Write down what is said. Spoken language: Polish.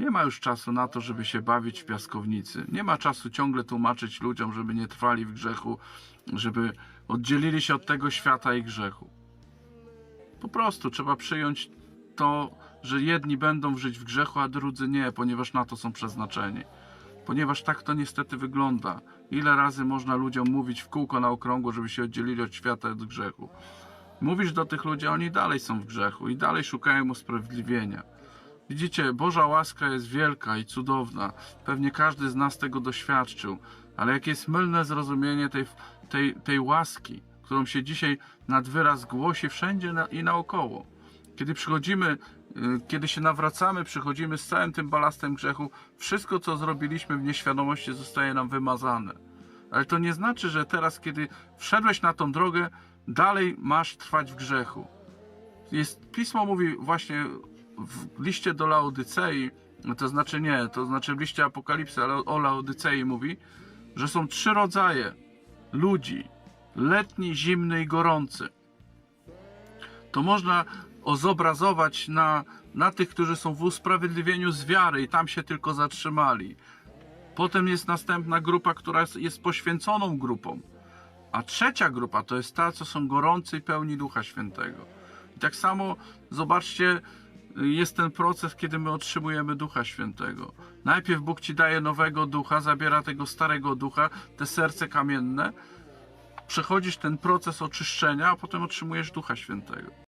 Nie ma już czasu na to, żeby się bawić w piaskownicy. Nie ma czasu ciągle tłumaczyć ludziom, żeby nie trwali w grzechu, żeby oddzielili się od tego świata i grzechu. Po prostu trzeba przyjąć to, że jedni będą żyć w grzechu, a drudzy nie, ponieważ na to są przeznaczeni. Ponieważ tak to niestety wygląda. Ile razy można ludziom mówić w kółko na okrągło, żeby się oddzielili od świata i od grzechu? Mówisz do tych ludzi, a oni dalej są w grzechu i dalej szukają usprawiedliwienia. Widzicie, Boża łaska jest wielka i cudowna. Pewnie każdy z nas tego doświadczył, ale jakie jest mylne zrozumienie tej, tej, tej łaski, którą się dzisiaj nad wyraz głosi wszędzie na, i naokoło. Kiedy przychodzimy, y, kiedy się nawracamy, przychodzimy z całym tym balastem grzechu, wszystko co zrobiliśmy w nieświadomości zostaje nam wymazane. Ale to nie znaczy, że teraz, kiedy wszedłeś na tą drogę, dalej masz trwać w grzechu. Jest, pismo mówi właśnie w liście do Laodycei, to znaczy nie, to znaczy w liście Apokalipsy, ale o Laodycei mówi, że są trzy rodzaje ludzi: letni, zimny i gorący. To można ozobrazować na, na tych, którzy są w usprawiedliwieniu z wiary i tam się tylko zatrzymali. Potem jest następna grupa, która jest, jest poświęconą grupą. A trzecia grupa to jest ta, co są gorący i pełni Ducha Świętego. I tak samo zobaczcie, jest ten proces, kiedy my otrzymujemy Ducha Świętego. Najpierw Bóg ci daje nowego ducha, zabiera tego starego ducha, te serce kamienne, przechodzisz ten proces oczyszczenia, a potem otrzymujesz Ducha Świętego.